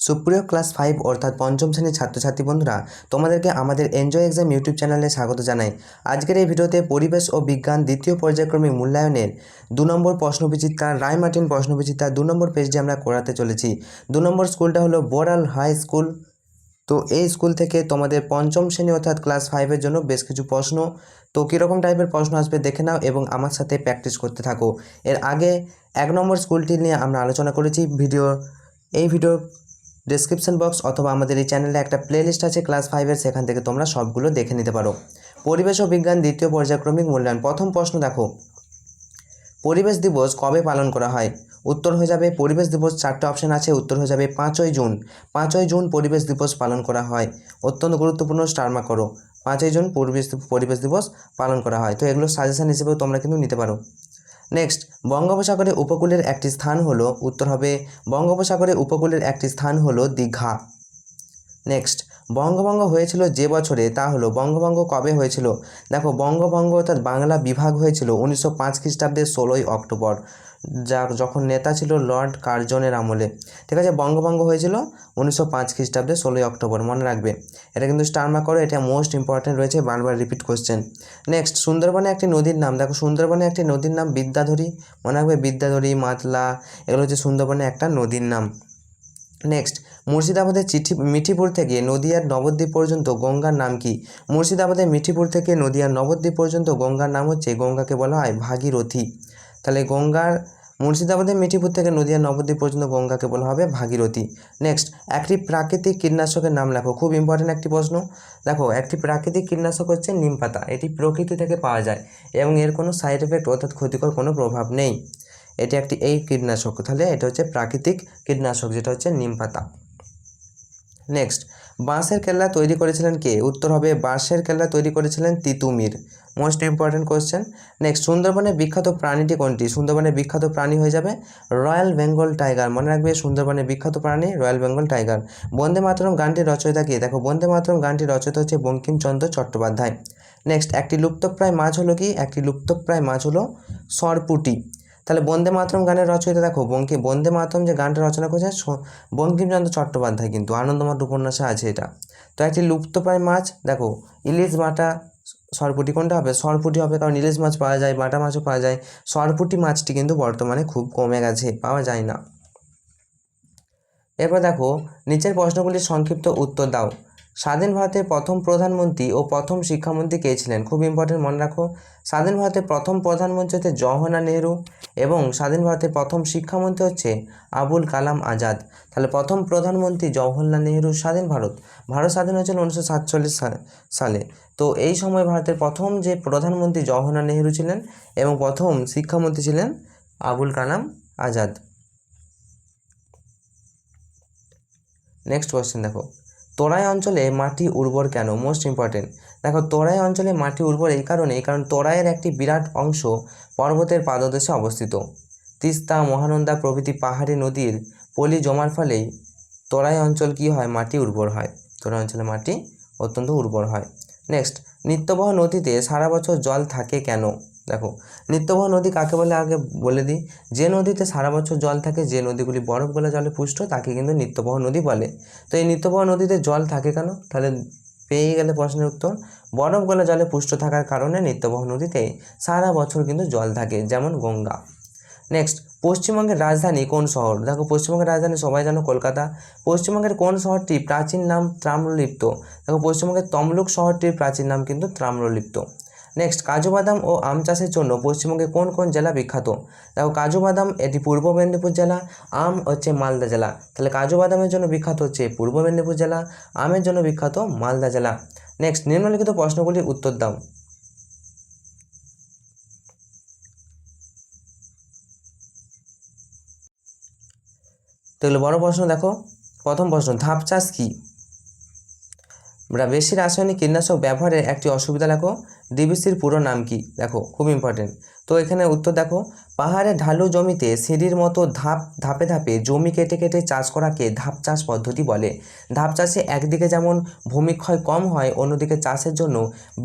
সুপ্রিয় class five অর্থাৎ পঞ্চম শ্রেণির ছাত্রছাত্রী বন্ধুরা, তোমাদেরকে আমাদের এনজয় এক্সাম ইউটিউব চ্যানেলে স্বাগত জানাই। আজকের এই ভিডিওতে পরিবেশ ও বিজ্ঞান দ্বিতীয় পর্যায়ক্রমিক মূল্যায়নের দু নম্বর প্রশ্নবিচিত্রা রায় মার্টিন প্রশ্নবিচিত্রা দু নম্বর পেজটি আমরা করাতে চলেছি। দু নম্বর স্কুলটা হলো বোরাল হাই স্কুল তো এই স্কুল থেকে তোমাদের পঞ্চম শ্রেণি অর্থাৎ ক্লাস ফাইভের জন্য বেশ কিছু প্রশ্ন। তো কীরকম টাইপের প্রশ্ন আসবে দেখে নাও এবং আমার সাথে প্র্যাকটিস করতে থাকো। এর আগে এক নম্বর স্কুলটি নিয়ে আমরা আলোচনা করেছি ভিডিও এই ভিডিওর ডেসক্রিপশন বক্স অথবা আমাদের এই চ্যানেলে একটা প্লেলিস্ট আছে ক্লাস ফাইভের সেখান থেকে তোমরা সবগুলো দেখে নিতে পারো। পরিবেশ ও বিজ্ঞান দ্বিতীয় পর্যায়ক্রমিক মূল্যায়ন, প্রথম প্রশ্ন দেখো। পরিবেশ দিবস কবে পালন করা হয়? উত্তর হয়ে যাবে, পরিবেশ দিবস চারটে অপশন আছে, উত্তর হয়ে যাবে পাঁচই জুন। পাঁচই জুন পরিবেশ দিবস পালন করা হয়। অত্যন্ত গুরুত্বপূর্ণ স্টারমা করো। পাঁচই জুন পরিবেশ পরিবেশ দিবস পালন করা হয়। তো এগুলো সাজেশন হিসেবেও তোমরা কিন্তু নিতে পারো। নেক্সট বঙ্গোপসাগরের উপকূলের একটি স্থান হলো, উত্তর হবে, বঙ্গোপসাগরের উপকূলের একটি স্থান হলো দীঘা। নেক্সট বঙ্গভঙ্গ হয়েছিল যে বছরে, তা হলো বঙ্গভঙ্গ কবে হয়েছিল? দেখো, বঙ্গভঙ্গ অর্থাৎ বাংলা বিভাগ হয়েছিল উনিশশো পাঁচ খ্রিস্টাব্দের ষোলোই অক্টোবর। যা যখন নেতা ছিল লর্ড কার্জনের আমলে। ঠিক আছে, বঙ্গভঙ্গ হয়েছিল উনিশশো পাঁচ খ্রিস্টাব্দে ষোলোই অক্টোবর, মনে রাখবে। এটা কিন্তু স্টার মার্ক করো এটা মোস্ট ইম্পর্টেন্ট রয়েছে, বারবার রিপিট কোশ্চেন নেক্সট সুন্দরবনে একটি নদীর নাম। দেখো, সুন্দরবনে একটি নদীর নাম বিদ্যাধরী। মনে রাখবে, বিদ্যাধরী, মাতলা, এগুলো হচ্ছে সুন্দরবনে একটা নদীর নাম। নেক্সট মুর্শিদাবাদের চিঠি, মিঠিপুর থেকে নদিয়ার নবদ্বীপ পর্যন্ত গঙ্গার নাম কি? মুর্শিদাবাদের মিঠিপুর থেকে নদিয়ার নবদ্বীপ পর্যন্ত গঙ্গার নাম হচ্ছে, গঙ্গাকে বলা হয় ভাগীরথী। তাহলে গঙ্গার মুর্শিদাবাদের মিঠিপুর থেকে নদিয়ার নবদ্বীপ পর্যন্ত গঙ্গাকে বলা হবে ভাগীরথী। নেক্সট একটি প্রাকৃতিক কীটনাশকের নাম লেখো। খুব ইম্পর্টেন্ট একটি প্রশ্ন। দেখো, একটি প্রাকৃতিক কীটনাশক হচ্ছে নিম পাতা। এটি প্রকৃতি থেকে পাওয়া যায় এবং এর কোনো সাইড এফেক্ট অর্থাৎ ক্ষতিকর কোনো প্রভাব নেই। এটি একটি এই কীটনাশক। তাহলে এটা হচ্ছে প্রাকৃতিক কীটনাশক, যেটা হচ্ছে নিম পাতা। নেক্সট বাঁশের কেল্লা তৈরি করেছিলেন কে? উত্তর হবে, বাঁশের কেল্লা তৈরি করেছিলেন Titumir most important question next সুন্দরবনের বিখ্যাত প্রাণীটি কোনটি? সুন্দরবনের বিখ্যাত প্রাণী হয়ে যাবে রয়্যাল বেঙ্গল টাইগার মনে রাখবে, সুন্দরবনের বিখ্যাত প্রাণী Royal Bengal tiger Bande Mataram গানটির রচয়িতা কে? দেখো, বন্দে মাতরম গানটির রচয়িতা হচ্ছে বঙ্কিমচন্দ্র চট্টোপাধ্যায়। নেক্সট একটি লুপ্তপ্রায় মাছ হলো কি? একটি লুপ্তপ্রায় মাছ হলো সরপুটি। তাহলে বন্দে মাতরম গানের রচয়িতা দেখো বঙ্কি বন্দে মাতরম যে গানটা রচনা করেছে বঙ্কিমচন্দ্র চট্টোপাধ্যায় কিন্তু আনন্দমঠ উপন্যাসে আছে এটা। তো একটি লুপ্তপ্রায় মাছ, দেখো, ইলিশ বাটা সরপুটি কোনটা হবে? সরপুটি হবে, কারণ ইলিশ মাছ পাওয়া যায়, বাটা মাছও পাওয়া যায়। সরপুটি মাছটি কিন্তু বর্তমানে খুব কমে গেছে, পাওয়া যায় না। এরপর দেখো, নিচের প্রশ্নগুলির সংক্ষিপ্ত উত্তর দাও। স্বাধীন ভারতের প্রথম প্রধানমন্ত্রী ও প্রথম শিক্ষামন্ত্রী কে ছিলেন? খুব ইম্পর্টেন্ট মনে রাখো। স্বাধীন ভারতের প্রথম প্রধানমন্ত্রী হচ্ছে জওহরলাল নেহরু এবং স্বাধীন ভারতের প্রথম শিক্ষামন্ত্রী হচ্ছে আবুল কালাম আজাদ। তাহলে প্রথম প্রধানমন্ত্রী জওহরলাল নেহরু স্বাধীন ভারত। ভারত স্বাধীন হয়েছিল উনিশশো সাতচল্লিশ সালে। তো এই সময় ভারতের প্রথম যে প্রধানমন্ত্রী জওহরলাল নেহরু ছিলেন এবং প্রথম শিক্ষামন্ত্রী ছিলেন আবুল কালাম আজাদ। নেক্সট কোয়েশ্চেন দেখো। তোরাই অঞ্চলে মাটি উর্বর কেন? মোস্ট ইম্পর্টেন্ট দেখো, তোরাই অঞ্চলে মাটি উর্বর এই কারণে কারণ তোরাইয়ের একটি বিরাট অংশ পর্বতের পাদদেশে অবস্থিত। তিস্তা, মহানন্দা প্রভৃতি পাহাড়ি নদীর পলি জমার ফলেই তোরাই অঞ্চল কি হয়? মাটি উর্বর হয়। তোরাই অঞ্চলে মাটি অত্যন্ত উর্বর হয়। নেক্সট নিত্যবহ নদীতে সারা বছর জল থাকে কেন? দেখো, নিত্যবহ নদী কাকে বলে? আগে বলে দিই। যে নদীতে সারা বছর জল থাকে, যে নদীগুলি বরফ গলা জলে পুষ্ট, তাকে কিন্তু নিত্যবহ নদী বলে। তো এই নিত্যবহ নদীতে জল থাকে কেন? তাহলে পেয়ে গেলে প্রশ্নের উত্তর। বরফ গলা জলে পুষ্ট থাকার কারণে নিত্যবহ নদীতে সারা বছর কিন্তু জল থাকে, যেমন গঙ্গা। নেক্সট পশ্চিমবঙ্গের রাজধানী কোন শহর? দেখো, পশ্চিমবঙ্গের রাজধানী সবাই জানো কলকাতা। পশ্চিমবঙ্গের কোন শহরটি প্রাচীন নাম তাম্রলিপ্ত দেখো, পশ্চিমবঙ্গের তমলুক শহরটির প্রাচীন নাম কিন্তু তাম্রলিপ্ত নেক্সট কাজু বাদাম ও আম চাষের জন্য পশ্চিমবঙ্গে কোন কোন জেলা বিখ্যাত? দেখো, কাজু বাদাম এটি পূর্ব মেদিনীপুর জেলা, আম হচ্ছে মালদা জেলা। তাহলে কাজু বাদামের জন্য বিখ্যাত হচ্ছে পূর্ব মেদিনীপুর জেলা, আমের জন্য বিখ্যাত মালদা জেলা। নেক্সট নিম্নলিখিত প্রশ্নগুলির উত্তর দাও। তো বড় প্রশ্ন দেখো। প্রথম প্রশ্ন, ধাপ চাষ কী? আমরা বেশি রাসায়নিক কীটনাশক ব্যবহারের একটি অসুবিধা লেখো ডিবিসির পুরো নাম কি? দেখো, খুব ইম্পর্টেন্ট তো এখানে উত্তর দেখো, পাহাড়ে ঢালু জমিতে সিঁড়ির মতো ধাপ, ধাপে ধাপে জমি কেটে কেটে চাষ করাকে ধাপ চাষ পদ্ধতি বলে। ধাপ চাষে একদিকে যেমন ভূমিক্ষয় কম হয়, অন্যদিকে চাষের জন্য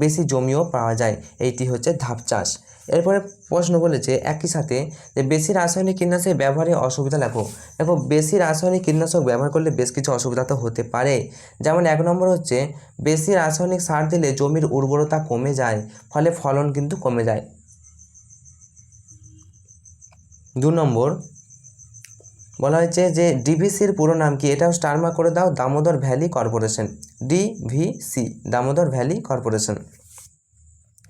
বেশি জমিও পাওয়া যায়। এইটি হচ্ছে ধাপ চাষ। এরপরে প্রশ্ন বলেছে একই সাথে যে বেশি রাসায়নিক কীটনাশক ব্যবহারে অসুবিধা লেখো দেখো, বেশি রাসায়নিক কীটনাশক ব্যবহার করলে বেশ কিছু অসুবিধা তো হতে পারে। যেমন এক নম্বর হচ্ছে, বেশি রাসায়নিক সার দিলে জমির উর্বরতা কমে যায়, ফলে ফলন কিন্তু কমে যায়। দু নম্বর, বলা হয়েছে যে, ডিভিসির পুরো নাম কি? এটাও স্টার মার্ক করে দাও, Damodar valley corporation. DVC, Damodar valley corporation.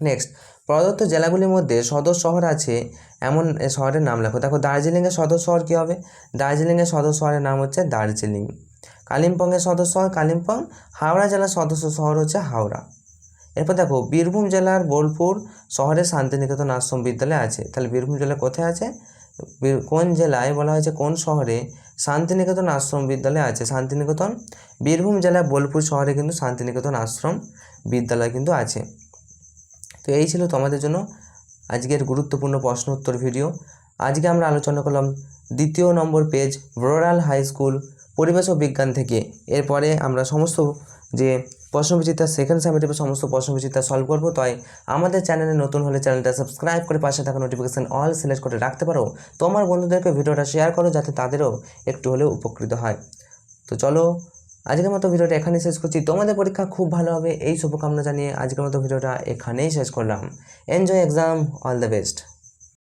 Next প্রদত্ত জেলাগুলির মধ্যে সদর শহর আছে এমন শহরের নাম লেখো। দেখো দার্জিলিংয়ের সদর শহর কী হবে? দার্জিলিংয়ের সদর শহরের নাম হচ্ছে দার্জিলিং। কালিম্পংয়ের সদর শহর কালিম্পং, হাওড়া জেলার সদস্য শহর হচ্ছে হাওড়া। এরপর দেখো, বীরভূম জেলার বোলপুর শহরে শান্তিনিকেতন আশ্রম বিদ্যালয় আছে। তাহলে বীরভূম জেলা কোথায় আছে? কোন জেলায় বলা হয়েছে? কোন শহরে শান্তিনিকেতন আশ্রম বিদ্যালয় আছে? শান্তিনিকেতন, বীরভূম জেলার বোলপুর শহরে কিন্তু শান্তিনিকেতন আশ্রম বিদ্যালয় কিন্তু আছে। তো এই ছিল তোমাদের জন্য আজকের গুরুত্বপূর্ণ প্রশ্ন উত্তর ভিডিও। আজকে আমরা আলোচনা করলাম দ্বিতীয় number page rural high school পরিবেশ ও বিজ্ঞান থেকে। এরপরে আমরা সমস্ত যে প্রশ্নবিচিত্রা সেকেন্ড সামিটিভের সমস্ত প্রশ্নবিচিত্রা সলভ করব, তাই আমাদের চ্যানেলে নতুন হলে চ্যানেলটা সাবস্ক্রাইব করে পাশে থাকা নোটিফিকেশান অল সিলেক্ট করে রাখতে পারো। তোমার বন্ধুদেরকে ভিডিওটা শেয়ার করো, যাতে তাদেরও একটু হলেও উপকৃত হয়। তো চলো আজকের মতো ভিডিওটা এখানেই শেষ করছি। তোমাদের পরীক্ষা খুব ভালো হবে। এই শুভকামনা জানিয়ে আজকের মতো ভিডিওটা এখানেই শেষ করলাম। Enjoy exam all the best